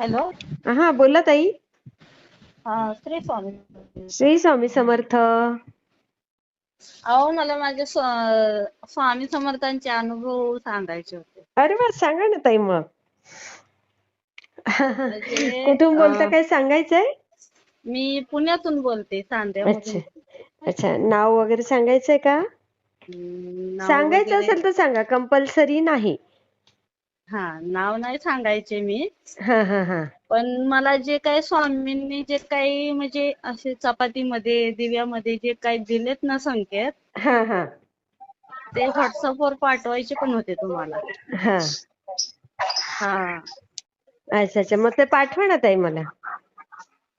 Hello. हा बोला ताई. हा श्री स्वामी. श्री स्वामी समर्थ. अहो मला माझे स्वा- स्वामी समर्थांचे अनुभव सांगायचे होते. अरे वा सांगा ना ताई मग. म्हणजे, कुठून बोलता काय सांगायचंय? मी पुण्यातून बोलते अच्छा सांध्यामधून. अच्छा. नाव वगैरे सांगायचंय का? सांगायचं असेल तर सांगा कंपल्सरी नाही. हा नाव नाही सांगायचे मी. हा हा हा. पण मला जे काही स्वामींनी जे काही म्हणजे असे चपातीमध्ये दिव्यामध्ये जे काही दिलेत ना संकेत हा हा. ते व्हॉट्सअपवर पाठवायचे पण होते तुम्हाला. हा. हा. अच्छा अच्छा. मग ते पाठवा ना ताई मला.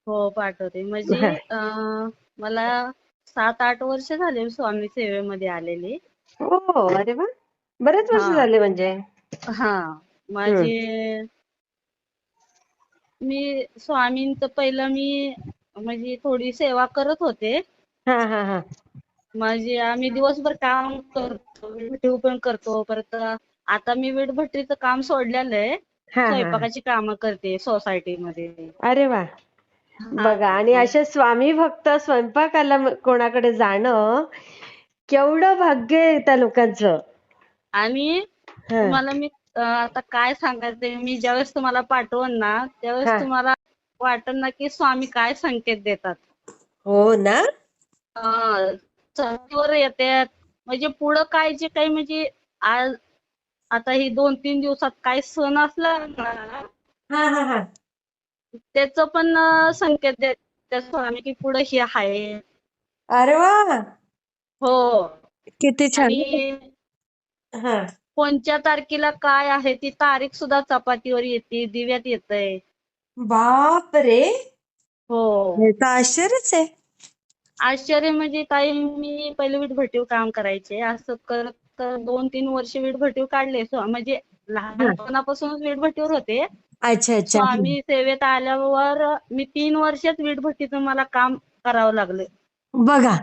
हो पाठवते. म्हणजे हा. अं, मला सात आठ वर्ष झाले स्वामी सेवेमध्ये आलेली. हो अरे वा. बरेच वर्ष हा. झाले म्हणजे. हा. माझी मी स्वामींचं पहिलं मी म्हणजे थोडी सेवा करत होते. हा हा हा. म्हणजे आम्ही दिवसभर काम करतो पण करतो. परत आता मी वीटभट्टीचं काम सोडलेलं आहे. स्वयंपाकाची कामं करते सोसायटीमध्ये अरे वा. बघा आणि असे स्वामी भक्त स्वयंपाकाला कोणाकडे जाणं केवढं भाग्य आहे त्या लोकांचं. आणि. तुम्हाला मी आता काय सांगायचंय मी ज्यावेळेस तुम्हाला पाठवण ना. त्यावेळेस तुम्हाला वाटन ना की स्वामी काय संकेत देतात? हो ना. अं, चंद्रावर येतात. म्हणजे पुढं काय जे काही म्हणजे आज आता ही दोन तीन दिवसात काय सण असला ना हा हा हा. त्याचं पण संकेत देतात स्वामी की पुढं हे आहे. अरे वा! हो. किती छान. हा. कोणत्या तारखेला काय आहे ती तारीख सुद्धा चपातीवर येते दिव्यात येतंय. बाप रे हो. हे तर आश्चर्यच आहे. आश्चर्य म्हणजे काही मी पहिले वीटभट्टीवर काम करायचे असं करत करत दोन तीन वर्ष वीटभट्टीवर काढले. स्वा- म्हणजे लहानपणापासूनच वीटभट्टीवर होते. अच्छा अच्छा. स्वामी सेवेत आल्यावर मी तीन वर्षात वीटभट्टीचं मला काम करावं लागलं. बघा.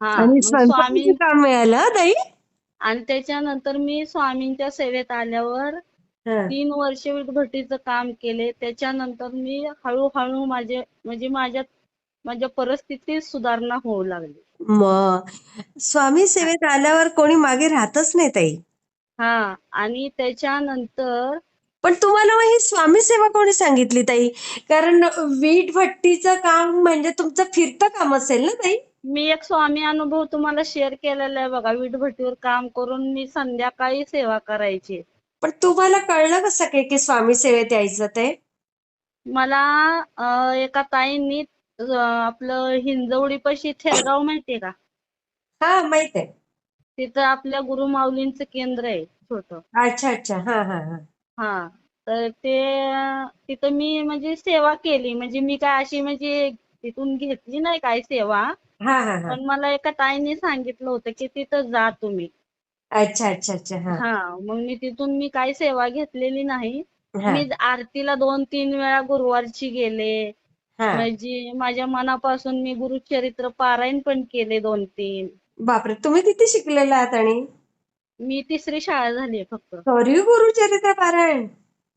हा आणि मग स्वयंपाकाचं स्वामी काम मिळालं हं, ताई? आणि त्याच्यानंतर मी स्वामींच्या सेवेत आल्यावर. तीन वर्ष वीटभट्टीचं काम केले. त्याच्यानंतर मी हळूहळू माझे म्हणजे माझ्यात माझ्या परिस्थितीत सुधारणा होऊ लागली. मग स्वामी सेवेत आल्यावर कोणी मागे राहतच नाही ताई. हा आणि त्याच्यानंतर पण तुम्हाला मग ही स्वामी सेवा कोणी सांगितली ताई? कारण वीट भट्टीचं काम म्हणजे तुमचं फिरतं काम असेल ना ताई? मी एक स्वामी अनुभव तुम्हाला शेअर केलेला आहे बघा. वीटभट्टीवर काम करून मी संध्याकाळी सेवा करायची. पण तुम्हाला कळलं कसं काय की स्वामी सेवेत यायचं ते? मला अं, एका ताईंनी अं, आपलं हिंजवडीपाशी थेरगाव माहितीये का? हा माहीत आहे. तिथं आपल्या गुरु माऊलींचं केंद्र आहे छोटं. अच्छा अच्छा. हा हा हा. हा. तर ते तिथं मी म्हणजे सेवा केली. म्हणजे मी काय अशी म्हणजे तिथून घेतली नाही काय सेवा. हा हा हा. पण मला एका ताईने सांगितलं होतं की तिथं जा तुम्ही. अच्छा अच्छा अच्छा हा. हा मग मी तिथून मी काही सेवा घेतलेली नाही. हा. मी आरतीला दोन तीन वेळा गुरुवारची गेले. हा. म्हणजे माझ्या मनापासून मी गुरुचरित्र पारायण पण केले दोन तीन. बापरे तुम्ही किती शिकलेला आहात आणि? मी तिसरी शाळा झाली फक्त. सॉरी गुरुचरित्र पारायण?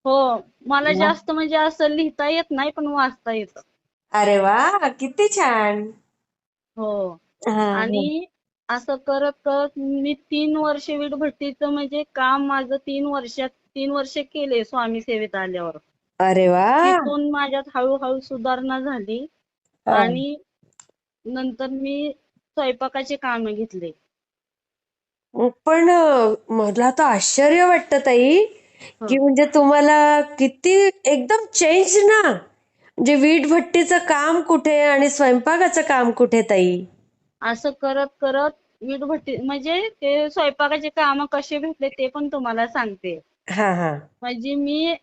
हो मला वा. जास्त म्हणजे असं लिहिता येत नाही पण वाचता येतं. अरे वा किती छान. हो. हा, हा. आणि असं करत करत मी तीन वर्ष वीटभट्टीचं म्हणजे काम माझं तीन वर्षात तीन वर्ष केले स्वामी सेवेत आल्यावर. अरे वा! तिथून माझ्यात हळूहळू सुधारणा झाली. हा. आणि नंतर मी स्वयंपाकाचे काम घेतले. पण अं, मला तर आश्चर्य वाटतं ताई की म्हणजे तुम्हाला किती एकदम चेंज ना. म्हणजे वीट भट्टीचं काम कुठे आणि स्वयंपाकाचं काम कुठे ताई? असं करत करत वीटभट्टी म्हणजे ते स्वयंपाकाचे काम कसे भेटले ते पण तुम्हाला सांगते. हा हा. म्हणजे मी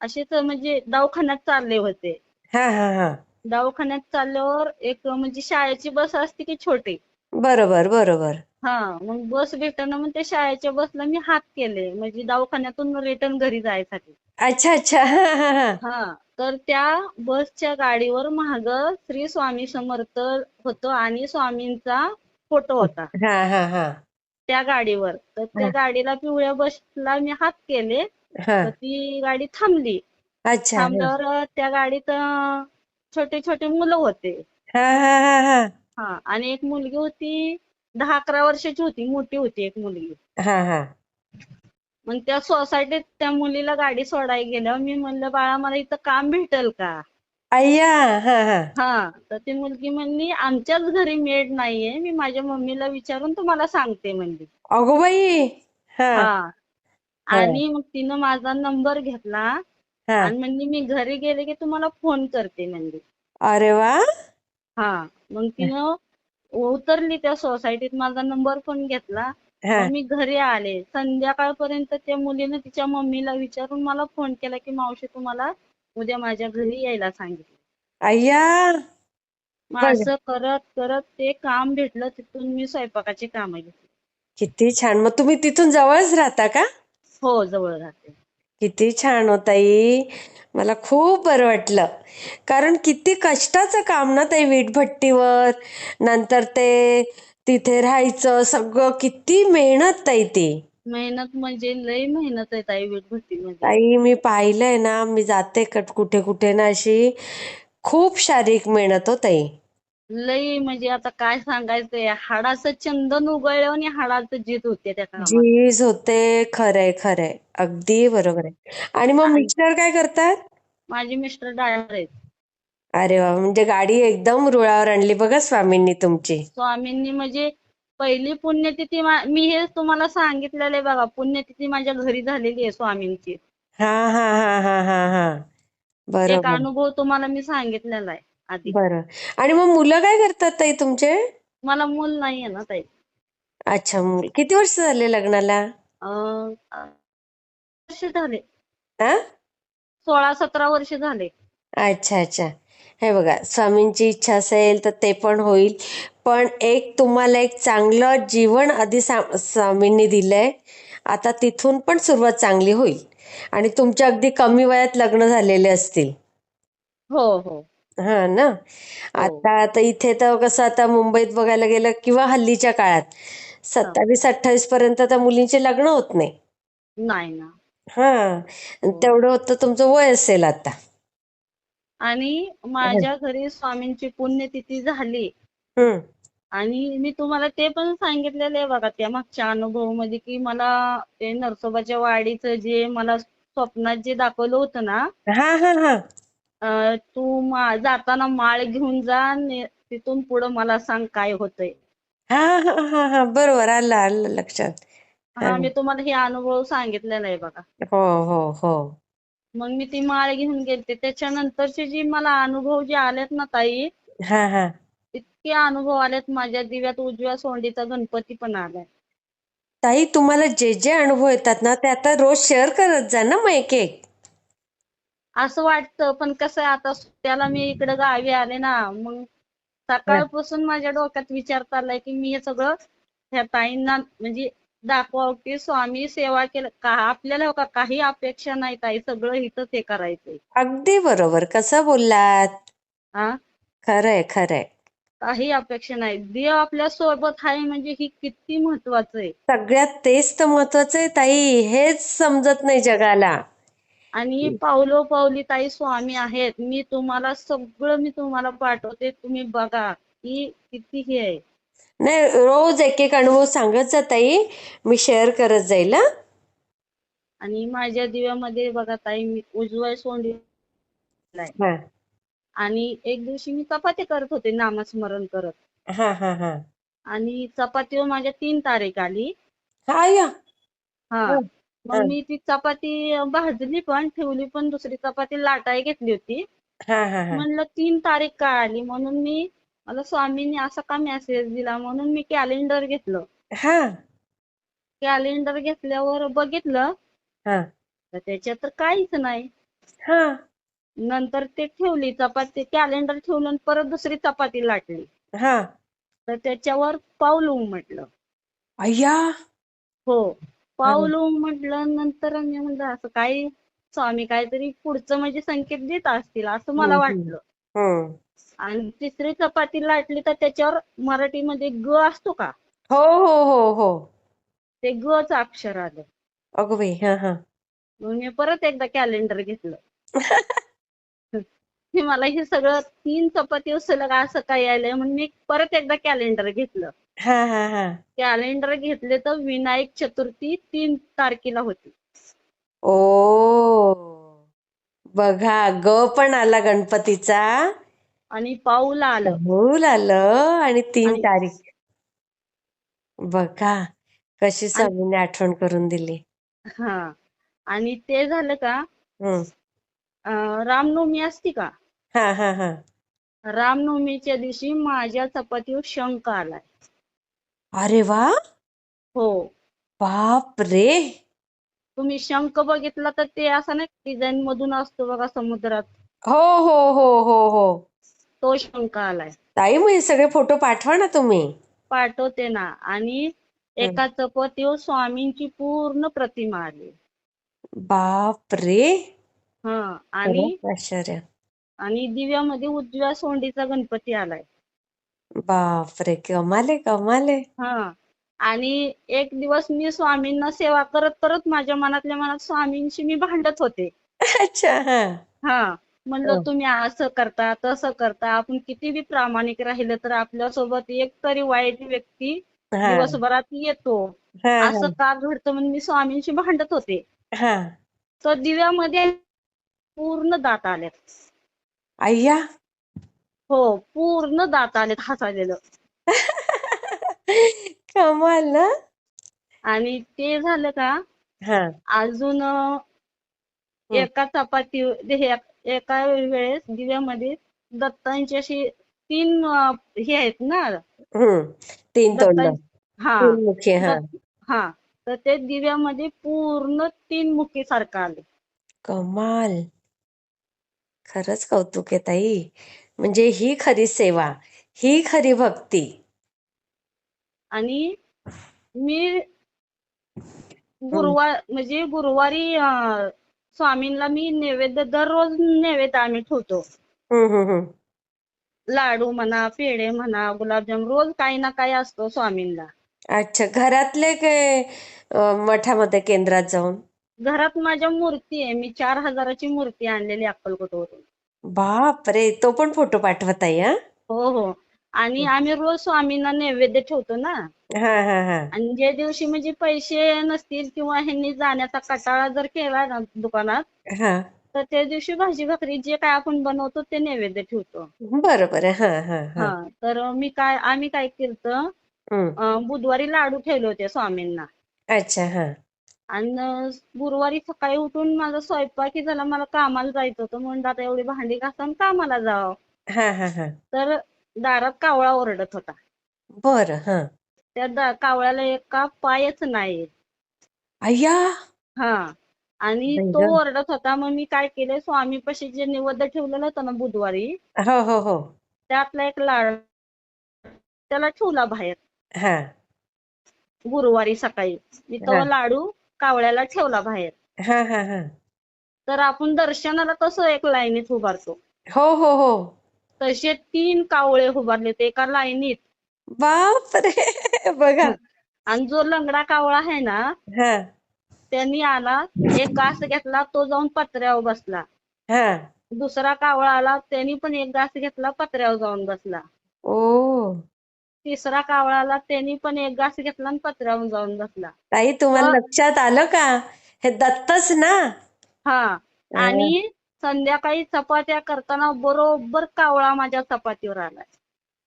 असेच म्हणजे दवाखान्यात चालले होते. हा हा हा. दवाखान्यात चालल्यावर एक म्हणजे शाळेची बस असते की छोटी. बरोबर बरोबर. हा मग बस भेटना मग त्या शाळेच्या बसला मी हात केले. म्हणजे दवाखान्यातून रिटर्न घरी जायसाठी. अच्छा अच्छा. हा हा हा हा तर त्या बसच्या गाडीवर महाग श्री स्वामी समर्थ होतं आणि स्वामींचा फोटो होता. हा हा हा. त्या गाडीवर. तर त्या हा. गाडीला पिवळ्या बसला मी हात केले. हा. तर ती गाडी थांबली. अच्छा हा. थांबल्यावर त्या गाडीत अं, छोटे छोटे मुलं होते. हा हा हा हा. हा आणि एक मुलगी होती दहा अकरा वर्षाची होती. मोठी होती एक मुलगी. हा हा. मग त्या सोसायटीत त्या मुलीला गाडी सोडायला गेलं. मी म्हणलं बाळा मला इथं काम भेटेल का? अय्या हा हा. हा तर ती मुलगी म्हणली आमच्याच घरी मेड नाहीये. मी माझ्या मम्मीला विचारून तुम्हाला सांगते म्हणली. अगो बाई हा. हा. आणि मग तिनं माझा नंबर घेतला हा. आणि म्हणली मी घरी गेले की तुम्हाला फोन करते म्हणली. अरे वा. हा. मग तिनं उतरली त्या सोसायटीत माझा नंबर पण घेतला. मग मी घरी आले. संध्याकाळपर्यंत त्या मुलीनं तिच्या मम्मीला विचारून मला फोन केला की मावशी तुम्हाला उद्या माझ्या घरी यायला सांगितलं. अय्या मग असं करत करत ते काम भेटलं. तिथून मी स्वयंपाकाची कामं घेतली. किती छान. मग तुम्ही तिथून जवळच राहता का? हो जवळ राहते. किती छान हो ताई. मला खूप बरं वाटलं. कारण किती कष्टाचं काम ना ताई वीटभट्टीवर. नंतर ते तिथे राहायचं सगळं किती मेहनत ताई ती. मेहनत म्हणजे लई मेहनत आहे ताई वीटभट्टीमध्ये ताई मी पाहिलंय ना मी जाते कट- कुठे कुठे ना अशी खूप शारीरिक मेहनत हो ताई. लई म्हणजे आता काय सांगायचंय हाडाचं चंदन उगळलं आणि हाडाचं जीत होते त्या कामात. झीज होते खरंय खरंय. अगदी बरोबर आहे. आणि मग आणि मिस्टर काय करतात? माझे मिस्टर ड्रायव्हर आहेत. अरे वा म्हणजे गाडी एकदम रुळावर आणली बघा स्वामींनी तुमची. स्वामींनी म्हणजे पहिली पुण्यतिथी मा- मी हे तुम्हाला सांगितलेलं आहे बघा पुण्यतिथी माझ्या घरी झालेली आहे स्वामींची. हा हा हा हा हा हा. एक बरोबर अनुभव तुम्हाला मी सांगितलेला आहे आधी. बरं. आणि मग मुलं काय करतात ताई तुमचे? मला मूल नाही आहे ना ताई. अच्छा मुल. किती वर्ष झाले लग्नाला? अं, अं, वर्ष झाले. हा सोळा सतरा वर्ष झाले. अच्छा अच्छा. हे बघा स्वामींची इच्छा असेल तर ते पण होईल. पण एक तुम्हाला एक चांगलं जीवन आधी सा- स्वामींनी दिलंय. आता तिथून पण सुरुवात चांगली होईल. आणि तुमच्या अगदी कमी वयात लग्न झालेले असतील. हो हो. हा ना? हो. आता आता इथे तर कसं आता मुंबईत बघायला गेलं किंवा हल्लीच्या काळात. सत्तावीस अठ्ठावीस पर्यंत तर मुलींचे लग्न होत नाही. नाही ना. हो. तेवढं होतं तुमचं वय असेल आता. आणि माझ्या घरी स्वामींची पुण्यतिथी झाली. आणि मी तुम्हाला ते पण सांगितलेलं आहे बघा त्या मागच्या अनुभवमध्ये की मला ते नरसोबाच्या वाडीचं जे मला स्वप्नात जे दाखवलं होतं ना हा हा हा. तू मा- जाताना माळ घेऊन जा तिथून पुढं मला सांग काय होतंय. हा हा हा हा. बरोबर आलं आलं लक्षात. हा हा मी तुम्हाला हे अनुभव सांगितलेला आहे बघा. हो हो हो. मग मी ती माळ घेऊन गेलते. त्याच्यानंतरचे जे मला अनुभव जे आलेत ना ताई हा हा. इतके अनुभव आलेत माझ्या दिव्यात उजव्या सोंडीचा गणपती पण आलाय. ताई तुम्हाला जे जे अनुभव येतात ना ते आता रोज शेअर करत जा ना मग एक एक. असं वाटतं पण कसं आहे आता सुट्ट्याला मी इकडे गावी आले ना मग. सकाळपासून माझ्या डोक्यात विचार चाललाय की मी हे सगळं ह्या ताईंना म्हणजे दाखवावं की स्वामी सेवा केलं. का आपल्याला हो का काही अपेक्षा नाही ताई सगळं इथंच हे करायचंय. अगदी बरोबर. कसं बोललात? हा खरंय खरंय. काही अपेक्षा नाही. देव आपल्यासोबत आहे म्हणजे ही किती महत्वाचं आहे. सगळ्यात तेच तर महत्वाचं आहे ताई. हेच समजत नाही जगाला. आणि पावलोपावली ताई स्वामी आहेत. मी तुम्हाला सगळं मी तुम्हाला पाठवते. तुम्ही बघा की किती हे आहे. नाही रोज एक एक अनुभव सांगत जा ताई. मी शेअर करत जाईल हा. आणि माझ्या दिव्यामध्ये बघा ताई मी उजव्या सोंडी. हा. आणि एक दिवशी मी चपाती करत होते नामस्मरण करत. हा हा हा. आणि चपातीवर माझ्या तीन तारीख आली. हा या. हा. हा, मग हा. मी ती चपाती भाजली पण ठेवली पण दुसरी चपाती लाटाय घेतली होती. हा हा हा. म्हणलं तीन तारीख का आली म्हणून मी मला स्वामींनी असा का मेसेज दिला? म्हणून मी कॅलेंडर घेतलं. हा. कॅलेंडर घेतल्यावर बघितलं. हा. तर त्याच्यात तर काहीच नाही. हा. नंतर ते ठेवली चपाती कॅलेंडर ठेवलं आणि परत दुसरी चपाती लाटली. हा. तर त्याच्यावर पाऊल उमटलं. अय्या! हो. पाऊल उमटलं नंतर मी म्हणलं असं काही स्वामी काहीतरी पुढचं म्हणजे संकेत देत असतील असं मला वाटलं. आणि तिसरी चपाती लाटली तर त्याच्यावर मराठीमध्ये ग असतो का? हो हो हो हो. ते ग चं अक्षर आलं. अगं बाई हा हा. मग मी परत एकदा कॅलेंडर घेतलं. हे मला हे सगळं तीन चपाती सलग असं काय यायलंय म्हणून मी परत एकदा कॅलेंडर घेतलं. हा हा हा. कॅलेंडर घेतले तर विनायक चतुर्थी तीन तारखेला होती. ओ. बघा ग पण आला गणपतीचा. आणि पाऊल आलं. भूल आलं आणि तीन आणि- तारीख. बघा कशी स्वामींनी आठवण करून दिली. हा. आणि ते झालं का? हम्म अं, रामनवमी असती का? हा हा हा. रामनवमीच्या दिवशी माझ्या चपातीवर शंख आलाय. अरे वा! हो. बाप रे तुम्ही शंख बघितला तर ते असं नाही डिझाईन मधून असतो बघा समुद्रात. हो हो हो हो हो. तो शंख आलाय. ताई मग हे सगळे फोटो पाठवा ना तुम्ही. पाठवते ना. आणि एका चपातीवर स्वामींची पूर्ण प्रतिमा आली. बाप रे हा. आणि आश्चर्य. आणि दिव्यामध्ये उजव्या सोंडीचा गणपती आलाय. बाप रे कमाले कमाले. हा. आणि एक दिवस मी स्वामींना सेवा करत करत माझ्या मनातल्या मनात स्वामींशी मी भांडत होते. अच्छा हा. हा. म्हणलं हो. तुम्ही असं करता तसं करता आपण किती बी प्रामाणिक राहिलं तर आपल्यासोबत एक तरी वाईट व्यक्ती दिवसभरात येतो. असं का घडतं म्हणून मी स्वामींशी भांडत होते. तर दिव्यामध्ये पूर्ण दात आले अय्या हो पूर्ण दात आलेत हसालेलं कमाल ना. आणि ते झालं का अजून एका चपाती हे एका वेळेस दिव्यामध्ये दत्तांची अशी तीन हे आहेत ना? तीन हा. हा. तर ते दिव्यामध्ये पूर्ण तीन मुखी सारखं आले. कमाल. खरंच कौतुक आहे ताई. म्हणजे ही खरी सेवा ही खरी भक्ती. आणि मी गुरुवार म्हणजे गुरुवारी स्वामींना मी नैवेद्य दररोज नैवेद्य आम्ही ठेवतो. लाडू म्हणा पेढे म्हणा गुलाबजाम रोज काही ना काही असतो स्वामींना. अच्छा घरातले काय मठामध्ये केंद्रात जाऊन? घरात माझ्या मूर्ती आहे. मी चार हजाराची मूर्ती आणलेली अक्कलकोटवरून. बाप रे तो पण फोटो पाठवा ताई हा? हो हो. आणि आम्ही रोज स्वामींना नैवेद्य ठेवतो ना. हा हा हा. आणि ज्या दिवशी म्हणजे पैसे नसतील किंवा ह्यांनी जाण्याचा कटाळा जर केला ना दुकानात हा. तर त्या दिवशी भाजी भाकरी जे काय आपण बनवतो ते नैवेद्य ठेवतो. बरोबर आहे. हा हा हा. हा तर मी काय आम्ही काय केलं हम्म. बुधवारी लाडू ठेवले होते स्वामींना. अच्छा हा. आणि गुरुवारी सकाळी उठून माझा स्वयंपाकी झाला मला कामाला जायचं होतं. म्हणून आता एवढी भांडी घासून कामाला जावं. हा हा हा. तर दारात कावळा ओरडत होता. बरं हा. त्या दा- कावळ्याला एका पायच नाही. अय्या! हा. आणि तो. ओरडत होता मग मी काय केलं स्वामीपाशी जे निवेद्य ठेवलेलं होतं ना बुधवारी हो हो हो. त्यातला एक लाडू त्याला ठेवला बाहेर. हा. गुरुवारी सकाळी. मी तो हा. लाडू कावळ्याला ठेवला बाहेर. हा हा हा. तर आपण दर्शनाला कसं एक लाईनीत उभारतो. हो हो हो. तसे तीन कावळे उभारले ते एका लाईनीत. बाप रे बघा. आणि जो लंगडा कावळा आहे ना हा. त्यांनी आला एक घास घेतला तो जाऊन पत्र्यावर बसला. हा. दुसरा कावळा आला त्यांनी पण एक घास घेतला पत्र्यावर जाऊन बसला. ओ. तिसरा कावळा आला त्यांनी पण एक घास घेतला आणि पत्र्यावर जाऊन बसला. ताई तुम्हाला. लक्षात आलं का? हे दत्तच ना? हा. आणि संध्याकाळी चपात्या करताना बरोबर कावळा माझ्या चपातीवर आलाय.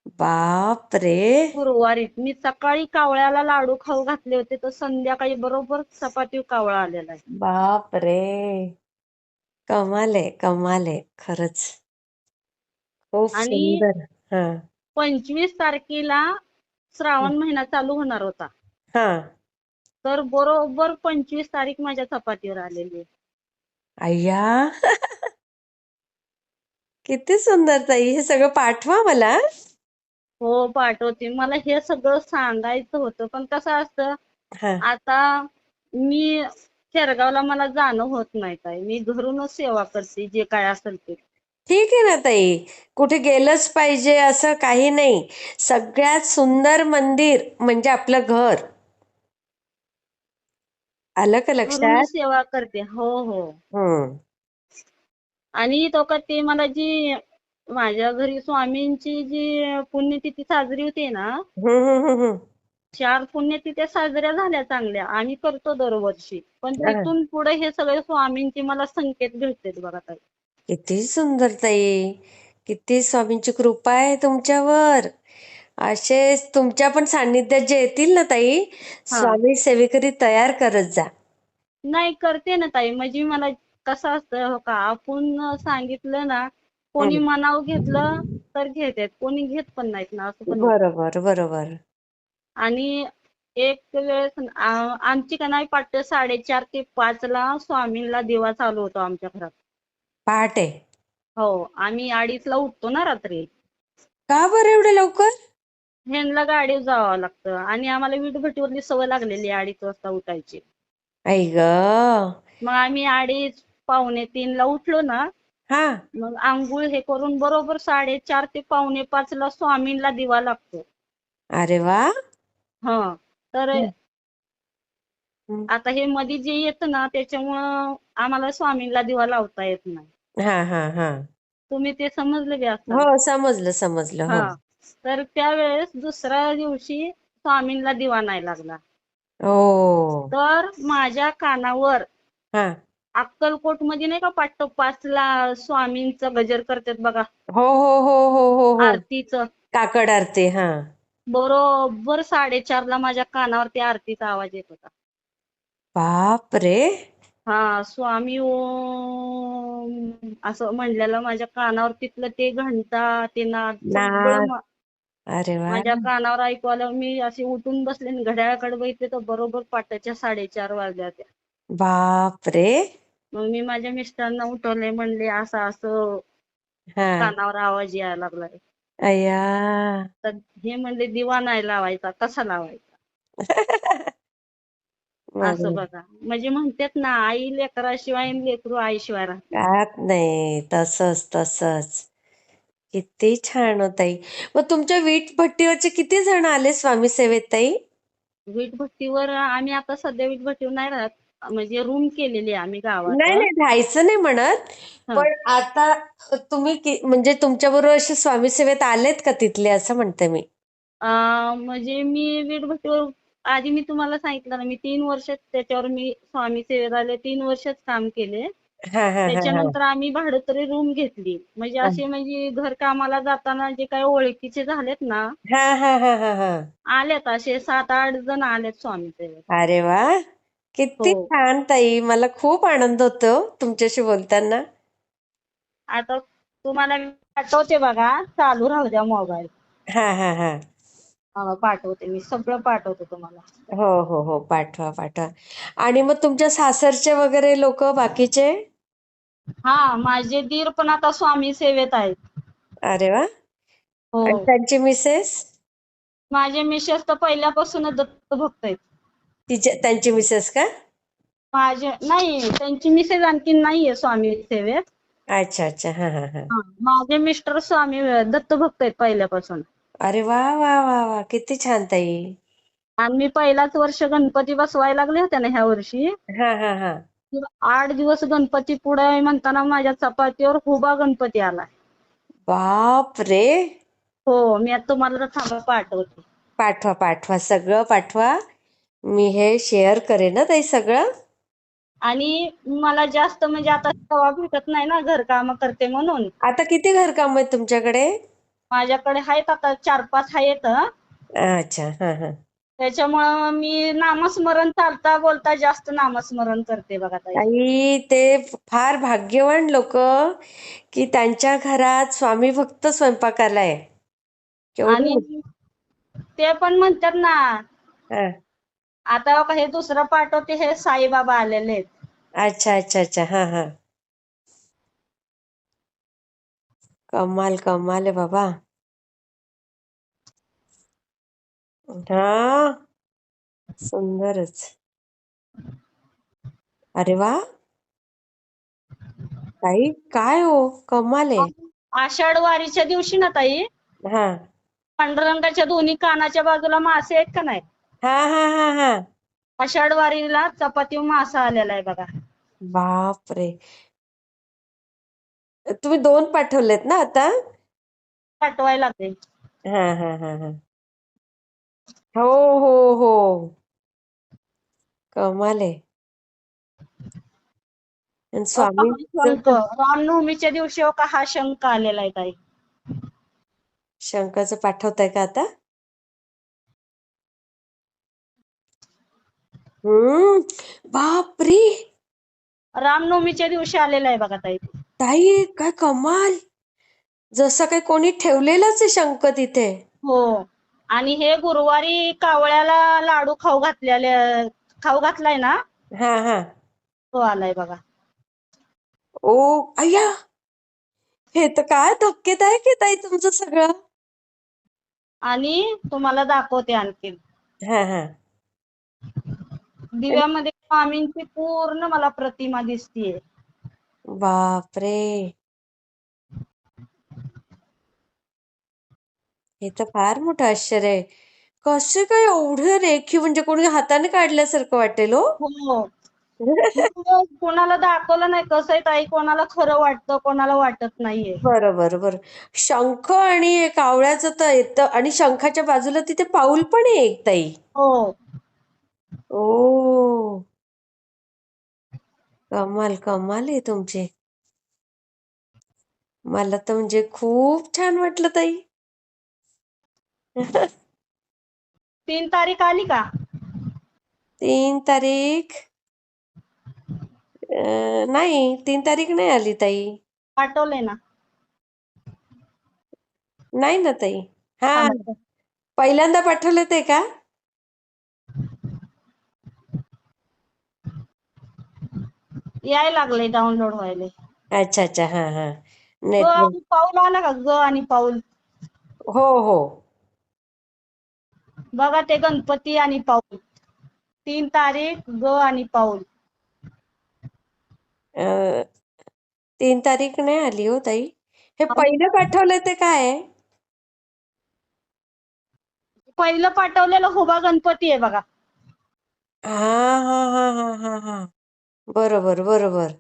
बाप रे गुरुवारी मी सकाळी कावळ्याला लाडू खाऊ घातले होते तर संध्याकाळी बरोबर चपातीवर कावळा आलेला आहे. बाप रे कमाल आहे कमाल आहे खरंच. खूप आणि- सुंदर. हा. पंचवीस तारखेला श्रावण महिना चालू होणार होता. हा. तर बरोबर पंचवीस तारीख माझ्या चपातीवर आलेली आहे. अय्या किती सुंदर ताई हे सगळं पाठवा मला. हो पाठवते. मला हे सगळं सांगायचं होतं पण कसं असतं हा. आता मी शेरगावला मला जाणं होत नाही काय मी घरूनच सेवा करते जे काय असेल ते. ठीक आहे ना ताई. कुठे गेलंच पाहिजे असं काही नाही. सगळ्यात सुंदर मंदिर म्हणजे आपलं घर. आलं का लक्षात? घरूनच सेवा करते. हो हो. हम्म. आणि तो का ते मला जी माझ्या घरी स्वामींची जी पुण्यतिथी साजरी होते ना. चार पुण्यतिथ्या साजऱ्या झाल्या चांगल्या. आम्ही करतो दरवर्षी. पण. तिथून पुढे हे सगळे स्वामींचे मला संकेत भेटतात बघा ताई. किती सुंदर ताई. किती स्वामींची कृपा आहे तुमच्यावर. असेच तुमच्या पण सान्निध्यात जे येतील ना ताई स्वामी सेवेकरी तयार करत जा. नाही करते ना ताई. म्हणजे मला कसं असतं हो का? आपण सांगितलं ना कोणी. मनाव घेतलं तर घेतात कोणी घेत पण नाहीत ना असं पण. बरोबर बरोबर. आणि एक वेळेस आमची का नाही पहाटे साडेचार ते पाच ला स्वामींना दिवा चालू होतो आमच्या घरात. पहाटे? हो आम्ही अडीचला उठतो ना रात्री. का बरं एवढे लवकर? ह्यांना गाडीवर जावं लागतं आणि आम्हाला वीटभट्टीवरली सवय लागलेली आहे अडीच वाजता उठायची. ग. मग आम्ही अडीच पावणे तीनला उठलो ना हा. मग आंघोळ हे करून बरोबर साडेचार ते पावणे पाच ला स्वामींना दिवा लागतो. अरे वा. हा तर. आता हे मध्ये जे येतं ना त्याच्यामुळं आम्हाला स्वामींना दिवा लावता येत नाही. हा हा हा. तुम्ही ते समजले बी असाल हो समजलं समजलं हो. हा तर त्यावेळेस दुसऱ्या दिवशी स्वामींना दिवा नाही लागला. हो. तर माझ्या कानावर हा. अक्कलकोटमध्ये नाही का पाटो पाचला स्वामींचं गजर करतात बघा. हो हो हो हो हो हो. आरतीचं. काकड आरती हा. बरोबर साडेचारला माझ्या कानावर त्या आरतीचा आवाज येत होता. बाप रे हा स्वामी ओम असं म्हणलेलं माझ्या कानावर तिथलं ते घंटा ते नाद सगळं. मा- अरे वा. माझ्या कानावर ऐकू आलं मी अशी उठून बसले आणि घड्याळाकडे बघितले तर बरोबर पाटाच्या साडेचार वाजल्या त्या बाप रे मग मी माझ्या मिस्टरांना उठवले म्हणले असं असं हा. कानावर आवाज यायला लागलाय. अय्या. तर हे म्हणले दिवा नाही लावायचा कसा लावायचा? असं बघा. म्हणजे म्हणतात ना आई लेकराशिवाय आणि लेकरू आईशिवाय राहत नाही. राहत नाही. तसंच तसंच. किती छान होत ताई. मग तुमच्या वीट भट्टीवरचे किती जण आले स्वामी सेवेत ताई? वीटभट्टीवर आम्ही आता सध्या वीटभट्टीवर नाही राहत. म्हणजे रूम केलेली आहे आम्ही गावात. नाही नाही राहायचं नाही म्हणत. हा. पण आता तुम्ही कि- म्हणजे तुमच्या बरोबर असे स्वामी सेवेत आलेत का तिथले असं म्हणते मी? अं, म्हणजे मी वीटभट्टीवर आधी मी तुम्हाला सांगितलं ना मी तीन वर्ष त्याच्यावर मी स्वामी सेवेत आले तीन वर्षच काम केले. हा हा हा हा. त्याच्यानंतर आम्ही भाडोत्री रूम घेतली. म्हणजे असे म्हणजे घर कामाला जाताना जे काही ओळखीचे झालेत ना हा हा हा हा हा. आलेत असे सात आठ जण आलेत स्वामी सेवेत. अरे वा! किती हो. छान ताई. मला खूप आनंद होतो तुमच्याशी बोलताना. आता तुम्हाला मी पाठवते बघा. चालू राहू द्या मोबाईल हा हा हा. पाठवते मी. सगळं पाठवते तुम्हाला. हो हो हो. पाठवा पाठवा. आणि मग तुमच्या सासरचे वगैरे लोक बाकीचे? हा माझे दीर पण आता स्वामी सेवेत आहेत. अरे वा. हो. त्यांची मिसेस माझे मिसेस तर पहिल्यापासूनच दत्तभक्त आहेत. तिचे त्यांची मिसेस का? माझे नाही त्यांची मिसेस आणखी नाहीये स्वामी सेवेत अच्छा अच्छा. हा हा हा. हा, माझे मिस्टर स्वामी दत्तभक्त आहेत पहिल्यापासून. अरे वा वा वा वा. किती छान ताई. आणि मी पहिलाच वर्ष गणपती बसवायला लागले होते ना ह्या वर्षी. हा हा हा. तर आठ दिवस गणपती पुढे म्हणताना माझ्या चपातीवर हुबा गणपती आला बाप रे! हो मी आता तुम्हाला थांबा पाठवते. पाठवा पाठवा. सगळं पाठवा. मी हे शेअर करेन ना ताई सगळं. आणि मला जास्त म्हणजे आता सेवा भेटत नाही ना घरकाम करते म्हणून. आता किती घरकाम आहेत तुमच्याकडे? माझ्याकडे आहेत आता चार पाच आहेत. अच्छा हा हा. त्याच्यामुळं मी नामस्मरण चालता बोलता जास्त नामस्मरण करते बघा ताई. ताई ते फार भाग्यवान लोक की त्यांच्या घरात स्वामी भक्त स्वयंपाकाला आहे केवढं आणि ते पण म्हणतात ना हा. आता हे दुसरं पाठवते हे साईबाबा आलेले आहेत. अच्छा अच्छा अच्छा. हा हा. कमाल कमाल आहे बाबा. हा. सुंदरच. अरे वा. ताई काय हो? कमाल आहे. आषाढ वारीच्या दिवशी ना ताई? हा. पांडुरंगाच्या दोन्ही कानाच्या बाजूला मासे आहेत का नाही? हा हा हा हा. आषाढ वारीला चपाती मासा आलेला आहे बघा. बाप रे तुम्ही दोन पाठवलेत ना आता? पाठवायला लागेल. हा हा हा हा. हो हो हो. कमाल आहे. आणि स्वामींचं शंख रामनवमीच्या दिवशी हो का हा शंख आलेला आहे ताई. शंकाचं पाठवताय का आता? हम्म. बापरे. रामनवमीच्या दिवशी आलेला आहे बघा ताई. ताई काय कमाल. जसं काय कोणी ठेवलेलाच आहे शंख तिथे. हो. आणि हे गुरुवारी कावळ्याला लाडू खाऊ घातलेले खाऊ घातलाय ना? हा हा. तो आलाय बघा. ओ अय्या हे तर काय धक्केदायक आहे ताई तुमचं सगळं. आणि तुम्हाला दाखवते आणखीन. हा हा. दिव्यामध्ये स्वामींची पूर्ण मला प्रतिमा दिसतीये. बापरे. हे तर फार मोठं आश्चर्य आहे. कसे काय एवढं रेखीव म्हणजे कोणी हाताने काढल्यासारखं वाटेल हो? हो. कोणाला दाखवलं नाही कसं आहे ताई कोणाला खरं वाटतं कोणाला वाटत नाहीये. बरोबर बरोबर. शंख आणि कावळ्याचं तर येतं आणि शंखाच्या बाजूला तिथे पाऊल पण आहे एक ताई. हो. ओ. कमाल कमाल आहे तुमचे. मला तर म्हणजे खूप छान वाटलं ताई. तीन तारीख आली का? तीन तारीख? अं, नाही तीन तारीख नाही आली ताई. पाठवले ना. नाही ना ताई. हा. हा. पहिल्यांदा पाठवले ते का? याय लागले डाउनलोड व्हायले अच्छा अच्छा. हा हा. ग नेटवर्क आणि पाऊल आला का? ग आणि पाऊल. हो हो. बघा ते गणपती आणि पाऊल. तीन तारीख ग आणि पाऊल. अं, तीन तारीख नाही आली हो ताई. हे पहिले पाठवले ते काय? आहे पहिलं पाठवलेलं हुबा गणपती आहे बघा. हा हा हा हा हा हा. बरोबर बरोबर.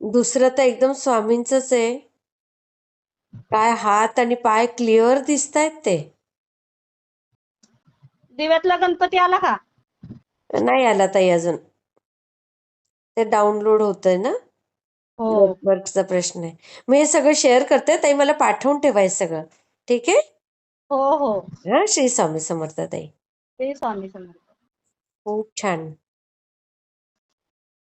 दुसरं तर एकदम स्वामींचंच आहे. काय हात आणि पाय क्लिअर दिसतायत ते. दिव्यातला गणपती आला का? नाही आला ताई अजून. ते डाउनलोड होतंय ना? हो. नेटवर्कचा प्रश्न आहे. मी हे सगळं शेअर करते. ताई मला पाठवून ठेवाय सगळं. ठीक आहे? हो हो. हा श्री स्वामी समर्थ ताई. ते स्वामी समर्थ. खूप छान.